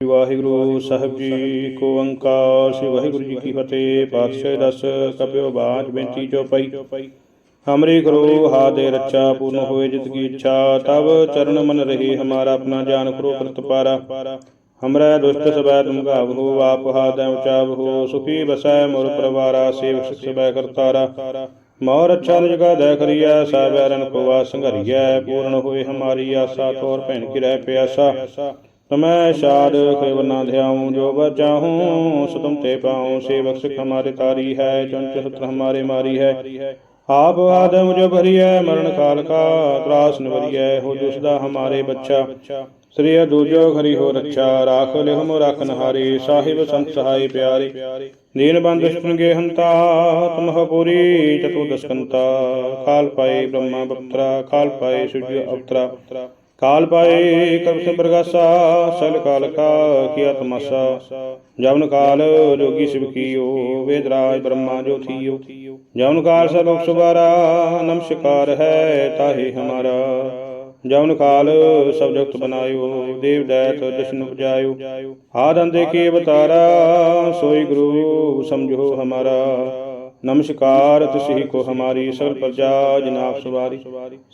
ਵਾਹਿਗੁਰੂ ਸਾਹਿਬ ਜੀ ਕੋ ਓੰਕਾਰ, ਸ੍ਰੀ ਵਾਹਿਗੁਰੂ ਜੀ ਕੀ ਫਤਿਹ, ਪਾਤਸ਼ਾਹ ਦਸ ਕਪਿਓ ਬਾਚ ਬੇਨਤੀ ਚਉਪਈ ਹਮਰੀ ਕਰੋ ਹਾ ਦੇ ਰੱਛਾ, ਪੂਰਨ ਹੋਏ ਜਿਤ ਕੀ ਇੱਛਾ ਤਬ ਚਰਨ ਮਨ ਰਹੀ, ਹਮਾਰਾ ਆਪਣਾ ਜਾਨ ਕਰੋ ਪ੍ਰਤਪਾਰਾ ਹਮਰਾ ਦੁਸ਼ਟ ਸਬੈ ਤੁਮ ਗਾਵਹੁ ਆਪ ਹਾਦੈ ਉਚਾਵਹੁ ਸੁਖੀ ਬਸੈ ਮੋਰ ਪਰਵਾਰਾ, ਸੇਵਕ ਸਿਖ ਸਬੈ ਕਰਤਾਰਾ ਮੋਰ ਅੱਛਾ ਨਿਜ ਕਾ ਦੇ ਕਰੀਐ ਸਾਬੈਰਨ ਕੋ ਵਾ ਸੰਘਰੀਐ, ਪੂਰਨ ਹੋਏ ਹਮਾਰੀ ਆਸਾ ਤੋਰ ਭੈਣ ਕੀ ਰਹਿ ਪਿਆਸਾ। ਤਮੈ ਸ਼ਾਦ ਖੇਵ ਨਾ ਧਿਆਉ, ਜੋ ਬਚਾਹੂੰ ਸੁਤਮ ਤੇ ਪਾਉ। ਸੇਵਕ ਸਿਖ ਹਮਾਰੇ ਤਾਰੀ ਹੈ ਚੰਚ ਸਤਰ ਹਮਾਰੇ ਮਾਰੀ ਹੈ। ਆਪ ਆਦਮ ਜੋ ਭਰੀਐ, ਮਰਨ ਕਾਲ ਕਾ ਤਰਾਸ ਨਿਵਰੀਐ, ਹੋ ਜਿਸ ਦਾ ਹਮਾਰੇ ਬੱਚਾ। ਸ੍ਰੀ ਦੂਜੋ ਖਰੀ ਹੋ ਰੱਛਾ, ਰਾਖ ਲਿਹੁ ਮੋ ਰਖਨ ਹਾਰੀ ਸਾਹਿਬ ਸੰਤ ਸਹਾਈ ਪਿਆਰੇ। ਦੀਨ ਬੰਦ ਸੁਣਗੇ ਹੰਤਾ, ਤੁਮਹ ਪੂਰੀ ਚਤੁ ਦਸਕੰਤਾ ਕਾਲ ਪਾਏ ਬ੍ਰਹਮਾ ਬਪਤਰਾ ਕਾਲ ਪਾਏ ਸੂਰਜ ਅਵਤਰਾ। ਕਾਲ ਪਾਏ ਕਰਮ ਸੇ ਪ੍ਰਗਾਸਾ ਸਲ ਕਾਲ ਕਾ ਕੀਆ ਤਮਸਾ ਜਵਨ ਕਾਲ ਜੋਗੀ ਸਿਵ ਕੀਓ, ਵੇਦ ਰਾਜ ਬ੍ਰਹਮਾ ਜੋ ਥੀਓ। ਜਵਨ ਕਾਲ ਸਭ ਸੁਬਾਰਾ ਨਮਸਕਾਰ ਹੈ ਤਾਹੇ ਹਮਾਰਾ। ਜਵਨ ਕਾਲ ਸਭ ਜਗਤ ਬਨਾਇਓ, ਦੇਵ ਦੈਤ ਜਸ਼ਨ ਉਪਜਾਇਓ। ਆਦੰ ਦੇਖੇ ਅਵਤਾਰਾ, ਸੋਈ ਗੁਰੂ ਸਮਝੋ ਹਮਾਰਾ। ਨਮਸਕਾਰ ਤਿਸਹੀ ਕੋ ਹਮਾਰੀ ਸਗਲ ਪ੍ਰਜਾ ਜਨਾਬ ਸਵਾਰੀ।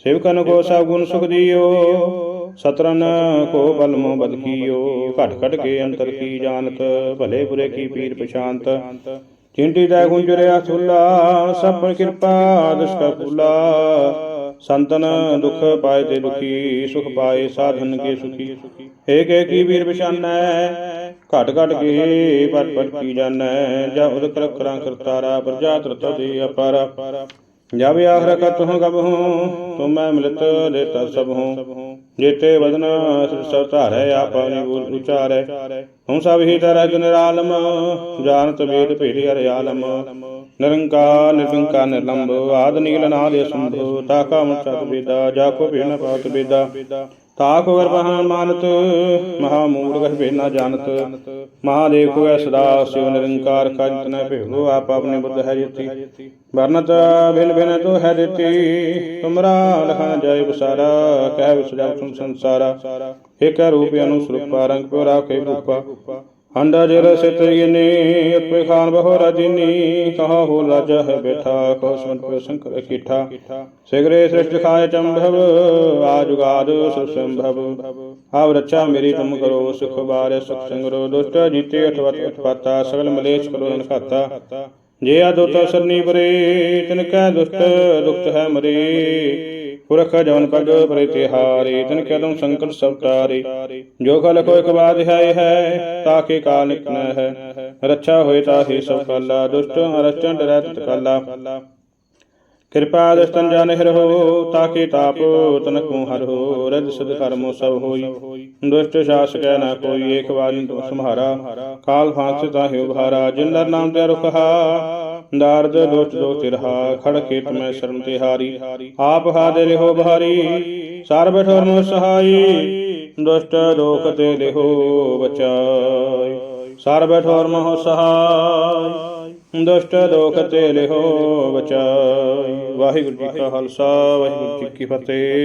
ਸੇਵਕਨ ਕੋ ਸਭ ਗੁਣ ਸੁਖ ਦਿਓ, ਸਤਰਨ ਕੋ ਬਲ ਮੋ ਬਦ ਕੀਓ। ਘਟ ਘਟ ਕੇ ਅੰਤਰ ਕੀ ਜਾਣਤ, ਭਲੇ ਬੁਰੇ ਕੀ ਪੀਰ ਪਛਾਨਤ ਚਿੰਟੀ ਦਾ ਗੁੰਜਰਿਆ ਸੁਲਾ ਸਭ ਕਿਰਪਾ ਦਸ ਕਾ ਫੂਲਾ। ਸੰਤਨ ਦੁਖ ਪਾਏ ਤੇ ਦੁਖੀ, ਸੁਖ ਪਾਏ ਸਾਧਨ ਕੇ ਸੁਖੀ। ਏਕ ਏਕ ਕੀ ਵੀਰ ਪਛਾਨੈ ਘਟ ਘਟ ਕੇ ਪਟ ਪਟ ਕੀ ਜਾਣੈ? ਜਾ ਉਦ ਕਰ ਕਰਾਂ ਕਰਤਾਰਾ ਪ੍ਰਜਾ ਤਰਤ ਦੇ ਅਪਾਰਾ। ਜਬ ਆਖਰ ਕਤ ਹੂੰ ਕਬ ਹੂੰ, ਤੁਮ ਮਿਲਤ ਦੇਤਾ ਸਭ ਹੂੰ। ਜੇਤੇ ਵਦਨ ਸਭ ਧਾਰੈ ਆਪਣੀ ਉਚਾਰੈ। ਹੂੰ ਸਭ ਹੀ ਤਰਹ ਜਨ ਜਾਣਤ ਵੇਦ ਭੇਦ ਹਰਿ ਆਲਮ। ਨਿਰੰਕਾਰ ਨਿਰੰਕਾਰ ਨਿਰਲੰਭ ਆਦ ਨੀਲ ਨਾਦ ਸੰਭੋ, ਤਾਕਾ ਮੁਚਤ ਵੇਦਾ ਜਾ ਕੋ ਭੇਨ ਪਾਤ ਵੇਦਾ। ਤਾਕੋ ਗਰਭਾਨ ਮਾਨਤ ਮਹਾ ਮੂੜ ਗਰ ਭੇਨਾ ਜਾਣਤ। ਮਹਾਦੇਵ ਕੋ ਐ ਸਦਾ ਸਿਵ ਨਿਰੰਕਾਰ ਕਾਜਿਤ ਨ ਭੇਗੋ ਆਪ ਆਪਨੇ ਬੁੱਧ ਹੈ ਜੀਤੀ। ਵਰਨਤ ਭਿਨ ਭਿਨ ਤੋ ਹੈ ਦਿੱਤੀ, ਤੁਮਰਾ ਲਖਨ ਜਾਇ ਬਸਾਰਾ, ਕਹਿ ਵਿਸਜਾ ਤੁਮ ਸੰਸਾਰਾ। ਏਕ ਰੂਪ ਅਨੁਸਰੂਪ, ਰੰਗ ਪਿਓ ਰਾਖੇ ਰੂਪਾ। ਹੰਡਾ ਜਰ ਸਿਤਰੀਨੇ ਅਤਪੇ ਖਾਨ ਬਹੁ ਰਜਨੀ, ਕਹਾ ਹੋ ਲਜ ਬੈਠਾ ਕੋ ਸੰਤ ਪੇ ਸੰਕਰ ਕੀਠਾ ਸਿਗਰੇ ਸ੍ਰਿਸ਼ਟ ਖਾਏ ਚੰਭਵ ਆਜੁਗਾਦ ਸੁਸੰਭਵ ਆਵ ਰੱਛਾ ਮੇਰੀ ਤੁਮ ਕਰੋ, ਸੁਖ ਬਾਰੇ ਸੁਖ ਸੰਗਰੋ, ਦੁਸ਼ਟ ਜੀਤੇ ਅਠਵਤ ਉਤਪਾਤਾ ਸਗਲ ਮਲੇਸ਼ ਕਰੋ ਨਨ ਖਾਤਾ ਜੇ ਆਦੋਤਾ ਸਰਨੀ ਪਰੇ, ਤਿਨ ਕੈ ਦੁਸ਼ਟ, ਦੁਖਤ ਹੈ ਮਰੇ। ਪੁਰਖ ਜਵਨ ਪਗ ਪਰੇ ਤਿਹਾਰੇ ਤਿਨ ਸੰਕਟ ਸਭ ਤਾਰੇ ਜੋ ਖਲ ਕੋ ਇਕ ਬਾਦ ਹੈ ਹੈ ਤਾਕੇ ਕਾਲ ਨਿਕਨ ਹੈ। ਰੱਛਾ ਹੋਏ ਤਾਹੀ ਸਭ ਕਾਲਾ, ਦੁਸ਼ਟ ਅਰਚਨ ਡਰੈ ਤਤ ਕਾਲਾ। ਕਿਰਪਾ ਦਸਤਨ ਜਾਨ ਹਰੋ ਤਾਕੇ ਤਾਪ ਤਨਕੂ ਹਰੋ ਰਜ ਸਦ ਕਰਮੋ ਸਭ ਹੋਈ। ਦੁਸ਼ਟ ਸ਼ਾਸਕੈ ਨਾ ਕੋਈ ਏਕ ਵਾਰੀ ਤੁਮ ਸੰਹਾਰਾ ਕਾਲ ਫਾਂਸ ਤਾਹਿ ਉਭਾਰਾ, ਜਿਨ ਨਾਮ ਤੇ ਰੁਖਹਾ ਦਾਰਦ ਦੁਸ਼ਟ ਦੋ ਤਿਰਹਾ ਖੜ ਖੇਤ ਮੈਂ ਸ਼ਰਮ ਤਿਹਾਰੀ ਆਪ ਹਾਦੇ ਲਿਹੋ ਬਹਾਰੀ। ਸਰਬ ਠਰਮ ਸਹਾਈ। ਦੁਸ਼ਟ ਦੋਖ ਤੇ ਲਿਹੋ ਬਚਾਈ। ਸਰਬ ਠਰਮ ਹੋ ਸਹਾਈ। ਦੁਸ਼ਟ ਦੋਖ ਤੇ ਲਿਹੋ ਬਚਾਈ। ਵਾਹਿਗੁਰੂ ਜੀ ਕਾ ਖਾਲਸਾ ਵਾਹਿਗੁਰੂ ਜੀ ਕੀ ਫਤਿਹ।